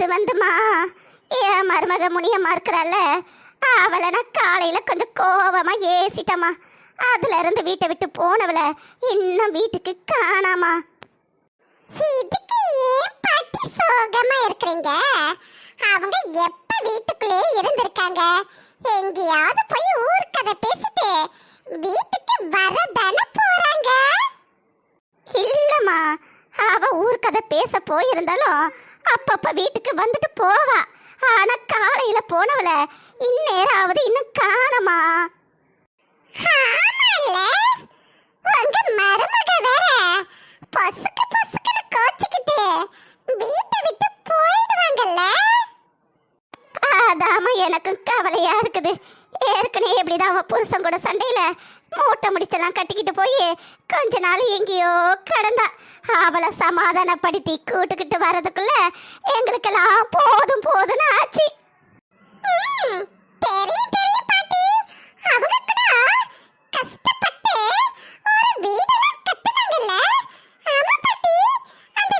அது வந்துமா? என் மருமக முனியம்மா இருக்கிறாள்ல. அவளை நான் காலையில கொஞ்சம் கோபமாக ஏசிட்டம்மா. அதுல இருந்து வீட்டை விட்டு போனவளை இன்னும் வீட்டுக்கு காணாமா. இதுக்கு ஏன் பாட்டி சோகமா இருக்கிறீங்க? அவங்க எப்ப வீட்டுக்குள்ளே இருந்திருக்காங்க? எங்கேயாவது போய் ஊர் கதை பேசிட்டு வீட்டுக்கு வரதானே போறாங்க? இல்லம்மா. அவ ஊர் கதை பேச போயிருந்தாலும் அப்பப்ப வீட்டுக்கு வந்துட்டு போவா. ஆனா காலையில போனவள இந்நேராவது இன்னும் காணமா? உங்க மருமக வேற பொசுக்கு பொசுக்குன்னு கோச்சிக்கிட்டு வீட்டை விட்டு போயிடுவாங்கல்ல. அதாம எனக்கும் கவலையா இருக்குது. ஏற்கனவே எப்படிதான் அவன் புருஷன் கூட சண்டையில மூட்டை முடிச்செல்லாம் கட்டிக்கிட்டு போய் கொஞ்ச நாள் எங்கேயோ கடந்தா. அவளை சமாதானப்படுத்தி கூட்டுக்கிட்டு வர்றதுக்குள்ள எங்களுக்கெல்லாம் போதும் போதும்னு ஆச்சு. தெரியும் தெரியும் பாட்டி. அவங்க கஷ்டப்பட்டு வீடெல்லாம் கட்டுனாங்கல்ல. ஆமா பாட்டி அந்த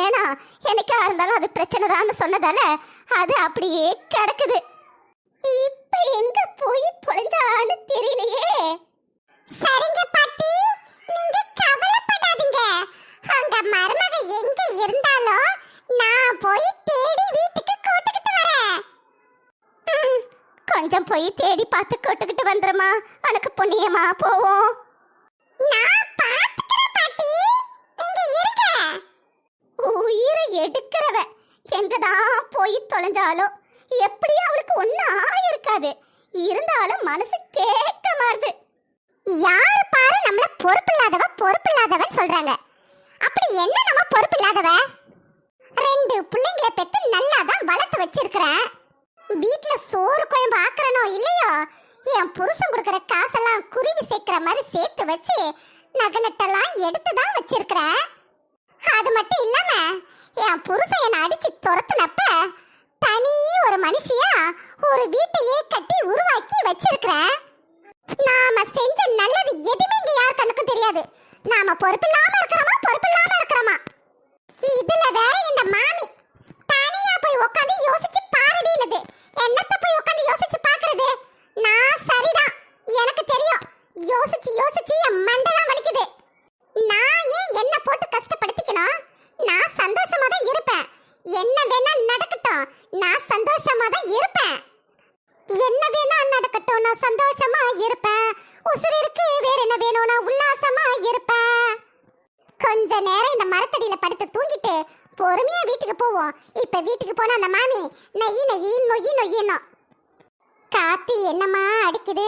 வேணாம் என்னைக்கா இருந்தாலும் அது பிரச்சனை தான் சொன்னதால அது அப்படியே கிடக்குது. இப்ப எங்க போய் தொலைஞ்சான்னு தெரியலையே. சரிங்க பாட்டி நீங்க கவலைப்படாதீங்க. அங்க மருமக எங்க இருந்தாலும் நான் போய் தேடி வீட்டுக்கு கூட்டுக்கிட்டு வரேன். கொஞ்சம் போய் தேடி பார்த்து கூட்டுக்கிட்டு வந்துருமா. உனக்கு புண்ணியமா போவோம் நான் பாத்துக்கிறேன் பாட்டி நீங்க இருங்க உயிரை எடுக்கிறவ எங்கதான் போய் தொலைஞ்சாலும் எப்படியும் அவளுக்கு ஒன்றும் ஆயிருக்காது இருந்தாலும் மனசு கேட்க மாறுது. யார் பாரு நம்மள பொறுப்பு இல்லாதவன் சொல்றாங்க. அப்படி என்ன நம்ம பொறுப்பு இல்லாதவ ரெண்டு பிள்ளைங்களை பெத்து நல்லா தான் வளர்த்து வச்சிருக்கிறேன். வீட்டுல சோறு குழம்பு ஆக்குறனோ இல்லையோ என் புருஷன் கொடுக்குற காசெல்லாம் குருவி சேர்க்கிற மாதிரி சேர்த்து வச்சு நகை நட்டெல்லாம் எடுத்து தான் வச்சிருக்கிறேன். மண்டை தான் வலிக்குது. நான் ஏன் என்ன போட்டு கஷ்டப்படுத்திக்கணும்? நான் சந்தோஷமா தான் இருப்பேன். என்ன வேணா நடக்கட்டும். நான் சந்தோஷமா தான் இருப்பேன். என்ன வேணா நடக்கட்டும். நான் சந்தோஷமா இருப்பேன். உசுரிற்கு வேற என்ன வேணும்? நான் உல்லாசமா இருப்பேன். கொஞ்ச நேரம் இந்த மரத்தடியில படுத்து தூங்கிட்டு பொறுமையா வீட்டுக்கு போவோம். இப்ப வீட்டுக்கு போனா அந்த மாமி நெய் நெய் நொய் நொய்யணும் காத்து என்னமா அடிக்குது?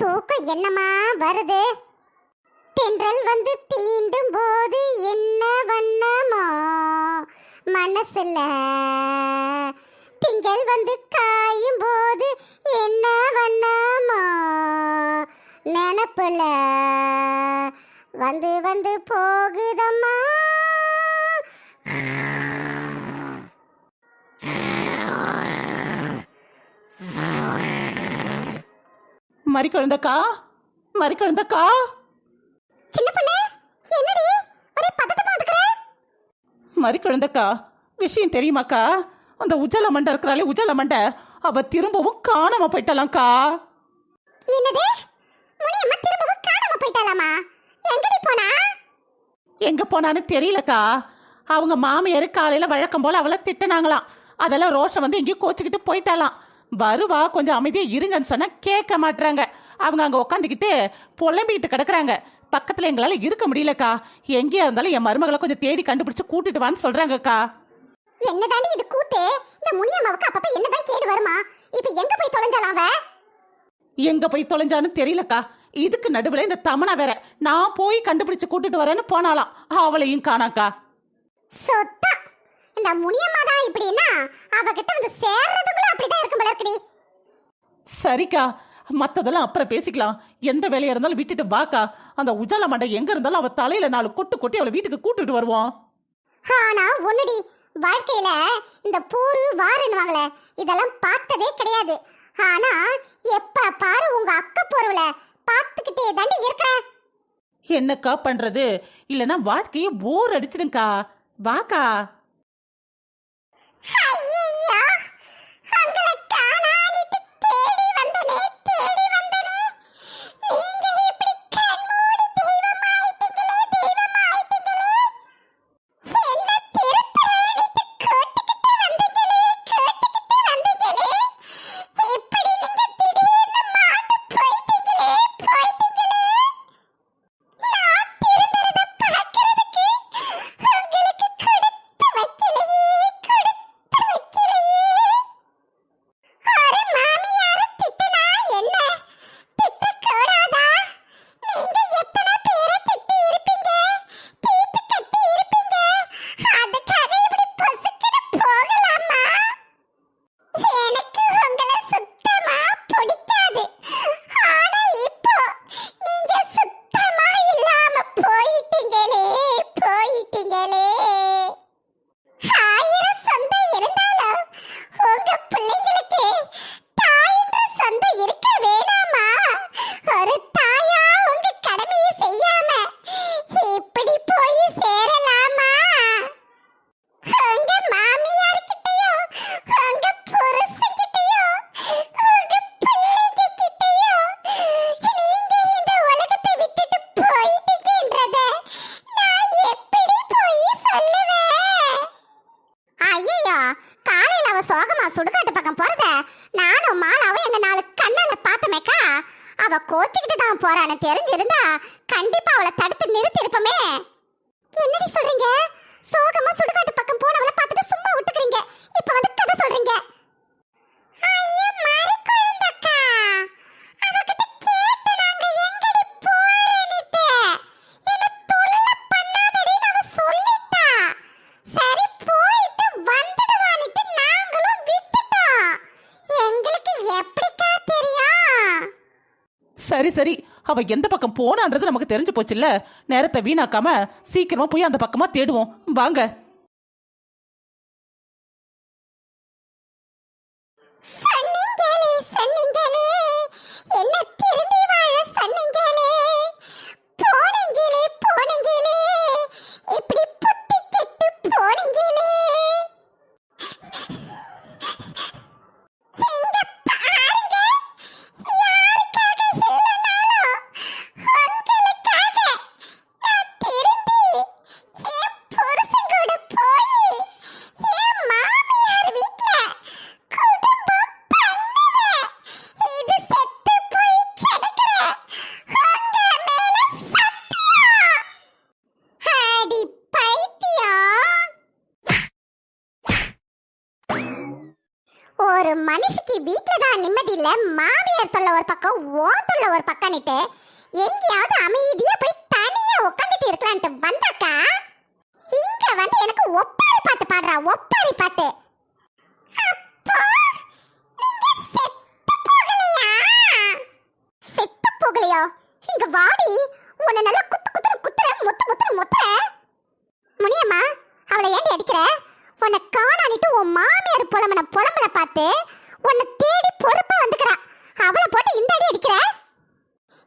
தூக்கம் என்னமா வருது? தென்றல் வந்து தீண்டும் போது என்ன வண்ணமோ? மனசுல திங்கள் வந்து காயும் போது என்ன வண்ணமோ? நினப்புல வந்து வந்து போகுதம்மா. மறி குழந்தக்கா மறி குழந்தக்கா சின்ன பொண்ணு என்னடி? ஒரே பதட்டமா இருக்கிற மறி குழந்தக்கா விஷயம் தெரியுமாக்கா? அந்த உஜால மண்டை இருக்கிறாளே உஜால மண்டை. அவ திரும்பவும் காணாம போயிட்டலாம்க்கா என்னது? முனியம்மா திரும்பவும் காணாம போயிட்டாலாமா எங்கடி போனா? எங்க போனான்னு தெரியலக்கா. அவங்க மாமியார் காலையில வழக்கம் போல அவளை திட்டினாங்களாம். அதெல்லாம் ரோஷம் வந்து எங்கேயும் கோச்சுக்கிட்டு போயிட்டாலாம் வருவா கொஞ்சம் அமைதியா இருங்கன்னு சொன்னா கேட்க மாட்றாங்க. அவங்க அங்க உட்காந்துக்கிட்டு புலம்பிக்கிட்டு கிடக்குறாங்க. பக்கத்துல எங்களால இருக்க முடியலக்கா. எங்கேயா இருந்தாலும் என் மருமகளை கொஞ்சம் தேடி கண்டுபிடிச்சு கூட்டிட்டு வான்னு சொல்றாங்கக்கா. என்னதாண்டி இது கூத்து? இந்த முனியம்மாவுக்கு அப்பப்ப என்னதான் கேடு வருமா? இப்ப எங்க போய் தொலைஞ்சாலாம் அவ? எங்க போய் தொலைஞ்சான்னு தெரியலக்கா. இதுக்கு நடுவுல இந்த தமனா வேற. நான் போய் கண்டுபிடிச்சு கூட்டிட்டு வரேன்னு போனாலாம் அவளையும் காணாக்கா. சொத்தா. இந்த முனியம்மா தான் இப்படின்னா அவகிட்ட வந்து சேர்றதுக்குள்ள அப்படிதான் இருக்கும் போல இருக்குடி. சரிக்கா. மத்ததெல்லாம் அப்புறம் பேசிக்கலாம். எந்த வேலையா இருந்தாலும் விட்டுட்டு வாக்கா. அந்த உஜால மண்டை எங்க இருந்தாலும் அவ தலையில நாலு கொட்டு கொட்டி அவளை வீட்டுக்கு கூட்டிட்டு வருவோம் ஆனா ஒண்ணுடி. வாழ்க்கையில இந்த பூரு வாருன்னுவாங்களே இதெல்லாம் பார்த்ததே கிடையாது. ஆனா எப்ப பாரு உங்க அக்க பொருளை பார்த்துக்கிட்டே தாண்டி இருக்கிறேன் என்னக்கா பண்றது? இல்லனா வாழ்க்கையே போர் அடிச்சிடுங்கக்கா வாக்கா ஐயையோ, உங்களை காணானிட்டு தேடி வந்தனே, தேடி வந்தனே. நீங்க இப்படி கண்மூடி தெய்வமாயிட்டீங்களே, தெய்வமாயிட்டீங்களே. என்ன திருப்புறேனிட்டு கேட்டுக்கிட்டு வந்தீங்களே, கேட்டுக்கிட்டு வந்தீங்களே. இப்படி நீங்க திடீர்னு மாண்டு போயிட்டீங்களே, போயிட்டீங்களே. நான் திருந்துறத பார்க்கறதுக்கு உங்களுக்கு கொடுத்து வைக்கலையே, கொடுத்து வைக்கலையே. ஒரு மாமியார திட்டுனா என்ன? திட்டக்கூடாதா? நீங்க எத்தனை பேரை திட்டி இருப்பீங்க? தீட்டு கட்டி இருப்பீங்க? அதுக்காக இப்படி பொசுக்குன்னு போகலாமா? எனக்கு உங்களை சுத்தமா பிடிக்காது ஆனா இப்போ நீங்க சுத்தமா இல்லாம போயிட்டீங்களே போயிட்டீங்களே ஆயிரம் சொந்தம் இருந்தாலும் உங்க பிள்ளைங்களுக்கு தாயின்ற சொந்தம் இருக்க வேணாமா ஒரு தாயா உங்க கடமையை செய்யாம இப்படி போய் சேரலாமா உங்க மாமியார்கிட்டயும் உங்க புருஷன்கிட்டயும் உங்க பிள்ளைங்ககிட்டயும் நீங்க இந்த உலகத்தை விட்டுட்டு போயிட்டீங்கன்றத நான் எப்படி போய் சொல்லுவேன் ஐயோ காலையில அவ சோகமா சுடுகாட்டு பக்கம் போறத நானும் மாலாவும் எங்க நாலு கண்ணால பார்த்தமேக்கா. அவ கோச்சிக்கிட்டு தான் போறான்னு தெரிஞ்சிருந்தா கண்டிப்பா அவளை தடுத்து நிறுத்தி இருப்பமே என்னடி சொல்றீங்க? சோகமா சுடுகாட்டு பக்கம் போனவளை பார்த்துட்டு சும்மா விட்டுக்கிறீங்க. இப்ப வந்து கதை சொல்றீங்க. சரி சரி. அவ எந்த பக்கம் போனான்றது நமக்கு தெரிஞ்சு போச்சுல்ல? நேரத்தை வீணாக்காம சீக்கிரமா போய் அந்த பக்கமா தேடுவோம். வாங்க சொன்னீங்களே சொன்னீங்களே என்ன திரும்பி வாழ சொன்னீங்களே போனீங்களே போனீங்களே இப்படி புத்தி கெட்டு போனீங்களே இங்க பாருங்க யாருக்காக இல்லைனாலும் உங்களுக்காக நான் திரும்பி என் புருஷன் கூட போய் என் மாமியார் வீட்ல குடும்பம் பண்ணுவேன் இது செத்து போய் கிடக்குற உங்க மேல சத்தியம் அடி பைத்தியம் ஒரு மனுஷிக்கு வீட்ல தான் நிம்மதி இல்ல மாமியார் தொல்லை ஒரு பக்கம் ஓ தொல்லை ஒரு பக்கம்னுட்டு எங்கேயாவது அமைதியா போய் தனியா உட்காந்துட்டு இருக்கலான்ட்டு வந்தாக்கா? இங்க வந்து எனக்கு ஒப்பாரி பாட்டு பாடுறா ஒப்பாரி பாட்டு. செத்து போகலையா? செத்து இங்க வாடி உன்னை நல்லா குத்து குத்துன்னு குத்துற முத்து முத்துன்னு முத்துற. முனியம்மா அவளை ஏண்டி அடிக்கிற? உன்னை காணானிட்டு உன் மாமியார் புலம்பன புலம்பல பார்த்து உன்னை தேடி பொறுப்பா வந்துக்கிறா அவளை போட்டு இந்த அடி அடிக்கிற.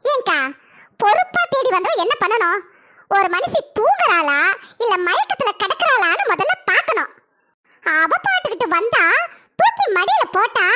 ஏங்கா பொறுப்பா தேடி வந்தவ என்ன பண்ணணும்? ஒரு மனுஷி தூங்குறாளா இல்ல மயக்கத்துல கிடக்குறாளான்னு முதல்ல பார்க்கணும். அவ பாட்டுக்கிட்டு வந்தா தூக்கி மடியில போட்டா